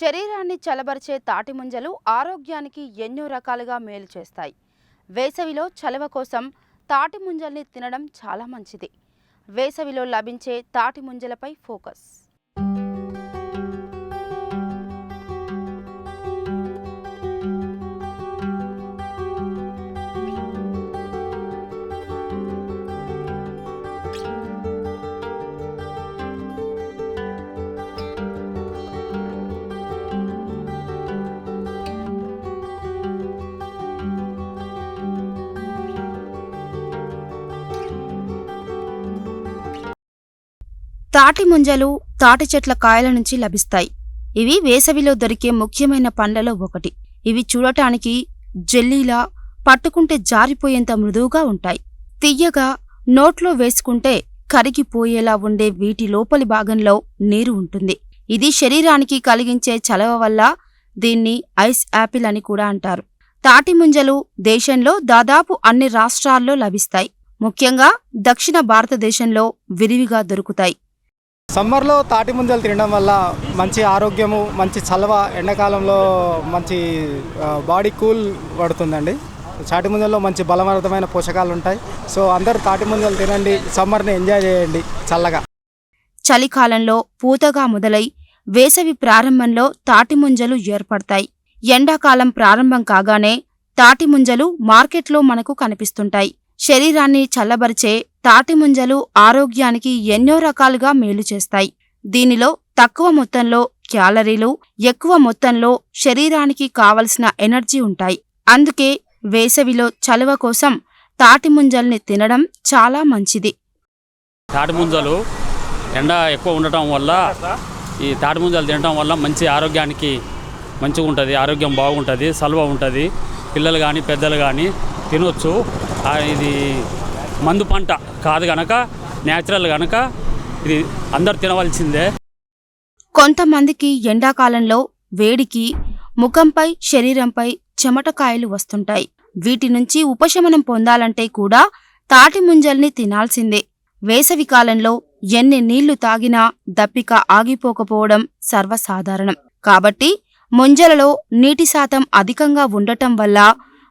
శరీరాన్ని చలబరిచే తాటి ముంజలు ఆరోగ్యానికి ఎన్నో రకాలుగా మేలు చేస్తాయి. వేసవిలో చలవ కోసం తాటి ముంజల్ని తినడం చాలా మంచిది. వేసవిలో లభించే తాటి ముంజలపై ఫోకస్. తాటి ముంజలు తాటి చెట్ల కాయల నుంచి లభిస్తాయి. ఇవి వేసవిలో దొరికే ముఖ్యమైన పండ్లలో ఒకటి. ఇవి చూడటానికి జెల్లీలా పట్టుకుంటే జారిపోయేంత మృదువుగా ఉంటాయి. తియ్యగా నోట్లో వేసుకుంటే కరిగిపోయేలా ఉండే వీటి లోపలి భాగంలో నీరు ఉంటుంది. ఇది శరీరానికి కలిగించే చలవ వల్ల దీన్ని ఐస్ యాపిల్ అని కూడా అంటారు. తాటి ముంజలు దేశంలో దాదాపు అన్ని రాష్ట్రాల్లో లభిస్తాయి. ముఖ్యంగా దక్షిణ భారతదేశంలో విరివిగా దొరుకుతాయి. సమ్మర్లో తాటి ముంజలు తినడం వల్ల మంచి ఆరోగ్యము మంచి చలవ ఎండాకాలంలో మంచి బాడీ కూల్ పడుతుందండి. తాటి ముంజల్లో మంచి బలవర్ధమైన పోషకాలు ఉంటాయి సో అందరూ తాటి ముంజలు తినండి సమ్మర్ని ఎంజాయ్ చేయండి చల్లగా. చలికాలంలో పూతగా మొదలై వేసవి ప్రారంభంలో తాటిముంజలు ఏర్పడతాయి. ఎండాకాలం ప్రారంభం కాగానే తాటిముంజలు మార్కెట్లో మనకు కనిపిస్తుంటాయి. శరీరాన్ని చల్లబరిచే తాటిముంజలు ఆరోగ్యానికి ఎన్నో రకాలుగా మేలు చేస్తాయి. దీనిలో తక్కువ మొత్తంలో క్యాలరీలు ఎక్కువ మొత్తంలో శరీరానికి కావలసిన ఎనర్జీ ఉంటాయి. అందుకే వేసవిలో చలువ కోసం తాటిముంజల్ని తినడం చాలా మంచిది. తాటి ముంజలు ఎండ ఎక్కువ ఉండటం వల్ల ఈ తాటి ముంజలు తినటం వల్ల మంచి ఆరోగ్యానికి మంచిగా ఉంటుంది ఆరోగ్యం బాగుంటుంది సలువ ఉంటుంది. పిల్లలు కానీ పెద్దలు కానీ తినొచ్చు. ఇది మందు పంట కాదు గనక న్యాచురల్ గనక ఇది అందరు తినవలసిందే. కొంతమందికి ఎండాకాలంలో వేడికి ముఖంపై శరీరంపై చెమటకాయలు వస్తుంటాయి. వీటి నుంచి ఉపశమనం పొందాలంటే కూడా తాటి ముంజల్ని తినాల్సిందే. వేసవి కాలంలో ఎన్ని నీళ్ళు తాగినా దప్పిక ఆగిపోకపోవడం సర్వసాధారణం. కాబట్టి ముంజలలో నీటి శాతం అధికంగా ఉండటం వల్ల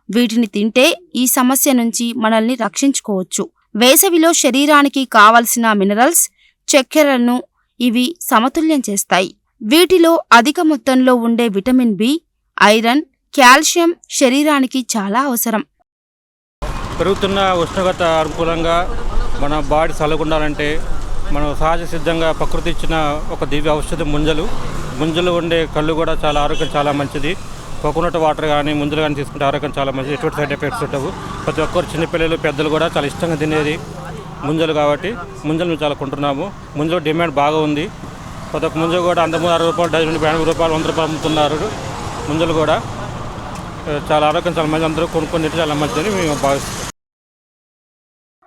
వీటిని తింటే ఈ సమస్య నుంచి మనల్ని రక్షించుకోవచ్చు. వేసవిలో శరీరానికి కావలసిన మినరల్స్ చక్కెరను ఇవి సమతుల్యం చేస్తాయి. వీటిలో అధిక మొత్తంలో ఉండే విటమిన్ బి ఐరన్ కాల్షియం శరీరానికి చాలా అవసరం. పెరుగుతున్న ఉష్ణోగ్రత అనుకూలంగా మన బాడీ చల్లకుండాలంటే మనం సహజ సిద్ధంగా ప్రకృతి ఇచ్చిన ఒక దివ్య ఔషధ ముంజలు. ముంజలు ఉండే కళ్ళు కూడా చాలా ఆరోగ్యం చాలా మంచిది. కోకోనట్ వాటర్ కానీ ముందులు కానీ తీసుకుంటే ఆరోగ్యం చాలా మంచిది. ఎటువంటి సైడ్ ఎఫెక్ట్స్ ఉండవు. ప్రతి ఒక్కరు చిన్నపిల్లలు పెద్దలు కూడా చాలా ఇష్టంగా తినేది ముంజలు కాబట్టి ముంజలు మేము చాలా కొంటున్నాము. ముంజలు డిమాండ్ బాగా ఉంది. ప్రతి ఒక్క ముంజలు కూడా అంతకుముందు అరవై రూపాయలు డజన్ ఎనభై రూపాయలు వంద రూపాయలు అమ్ముతున్నారు. ముంజలు కూడా చాలా ఆరోగ్యం చాలా మంచి అందరూ కొనుక్కొని చాలా మంచిదని మేము భావిస్తున్నాం.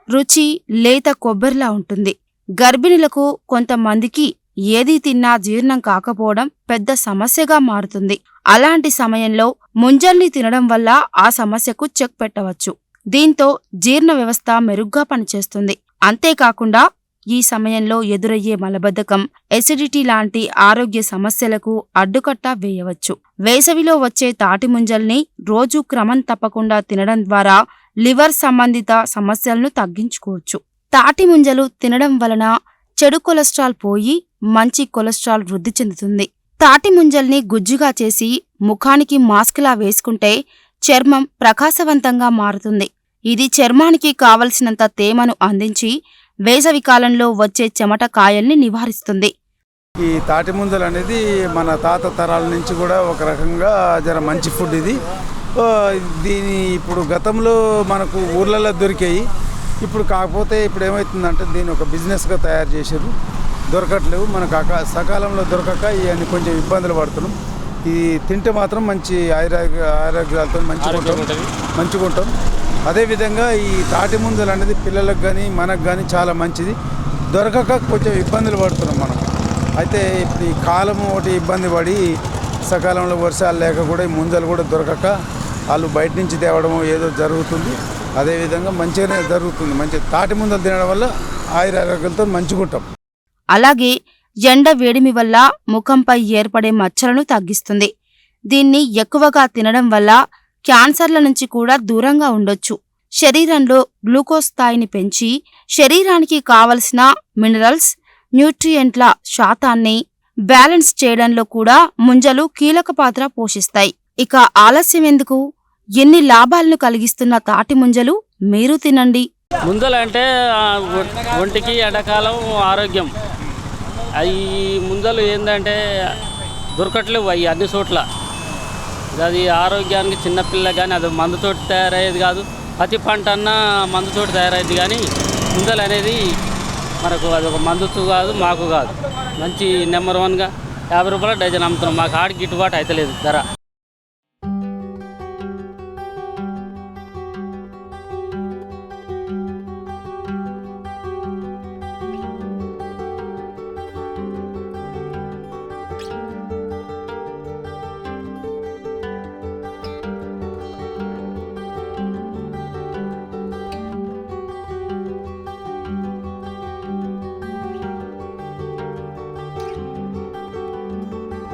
రుచి లేత కొబ్బరిలా ఉంటుంది. గర్భిణులకు కొంతమందికి ఏది తిన్నా జీర్ణం కాకపోవడం పెద్ద సమస్యగా మారుతుంది. అలాంటి సమయంలో ముంజల్ని తినడం వల్ల ఆ సమస్యకు చెక్ పెట్టవచ్చు. దీంతో జీర్ణ వ్యవస్థ మెరుగ్గా పనిచేస్తుంది. అంతేకాకుండా ఈ సమయంలో ఎదురయ్యే మలబద్ధకం ఎసిడిటీ లాంటి ఆరోగ్య సమస్యలకు అడ్డుకట్ట వేయవచ్చు. వేసవిలో వచ్చే తాటి ముంజల్ని రోజు క్రమం తప్పకుండా తినడం ద్వారా లివర్ సంబంధిత సమస్యలను తగ్గించుకోవచ్చు. తాటి ముంజలు తినడం వలన చెడు కొలెస్ట్రాల్ పోయి మంచి కొలెస్ట్రాల్ వృద్ధి చెందుతుంది. తాటి ముంజల్ని గుజ్జుగా చేసి ముఖానికి మాస్క్లా వేసుకుంటే చర్మం ప్రకాశవంతంగా మారుతుంది. ఇది చర్మానికి కావలసినంత తేమను అందించి వేసవి కాలంలో వచ్చే చెమట కాయల్ని నివారిస్తుంది. ఈ తాటి ముంజలు అనేది మన తాత తరాల నుంచి కూడా ఒక రకంగా జర మంచి ఫుడ్ ఇది. దీని ఇప్పుడు గతంలో మనకు ఊర్లలో దొరికాయి. ఇప్పుడు కాకపోతే ఇప్పుడు ఏమవుతుందంటే దీన్ని ఒక బిజినెస్గా తయారు చేశారు. దొరకట్లేవు. మనకు అక సకాలంలో దొరకక ఇవన్నీ కొంచెం ఇబ్బందులు పడుతున్నాం. ఇది తింటే మాత్రం మంచి ఆరోగ్య ఆరోగ్యాలతో మంచిగా ఉంటాం. మంచిగా ఉంటాం. అదేవిధంగా ఈ తాటి ముంజలు అనేది పిల్లలకు కానీ మనకు కానీ చాలా మంచిది. దొరకక కొంచెం ఇబ్బందులు పడుతున్నాం మనం. అయితే ఇప్పుడు ఈ కాలం ఒకటి ఇబ్బంది పడి సకాలంలో వర్షాలు లేక కూడా ఈ ముంజలు కూడా దొరకక వాళ్ళు బయట నుంచి తేవడం ఏదో జరుగుతుంది. అదేవిధంగా మంచిగానే జరుగుతుంది. మంచి తాటి ముంజలు తినడం వల్ల ఆయుర ఆరోగ్యాలతో మంచిగా ఉంటాం. అలాగే ఎండ వేడిమి వల్ల ముఖంపై ఏర్పడే మచ్చలను తగ్గిస్తుంది. దీన్ని ఎక్కువగా తినడం వల్ల క్యాన్సర్ల నుంచి కూడా దూరంగా ఉండొచ్చు. శరీరంలో గ్లూకోజ్ స్థాయిని పెంచి శరీరానికి కావలసిన మినరల్స్ న్యూట్రియంట్ల శాతాన్ని బ్యాలెన్స్ చేయడంలో కూడా ముంజలు కీలక పాత్ర పోషిస్తాయి. ఇక ఆలస్యం ఎందుకు? ఎన్ని లాభాలను కలిగిస్తున్న తాటి ముంజలు మీరు తినండి. ముంజలు అంటే ఒంటికి ఎండాకాలం ఆరోగ్యం. అవి ముందలు ఏంటంటే దొరకట్లేవు అవి అన్ని చోట్ల. అది ఆరోగ్యానికి చిన్నపిల్ల కానీ అది మందుతోటి తయారయ్యేది కాదు. ప్రతి పంట అన్నా మందుతోటి తయారయ్యేది కానీ ముందలు అనేది మనకు అది ఒక మందుతో కాదు మాకు కాదు. మంచి నెంబర్ వన్గా యాభై రూపాయల డజన్ అమ్ముతున్నాం. మాకు ఆడికి గిట్టుబాటు అవుతలేదు ధర.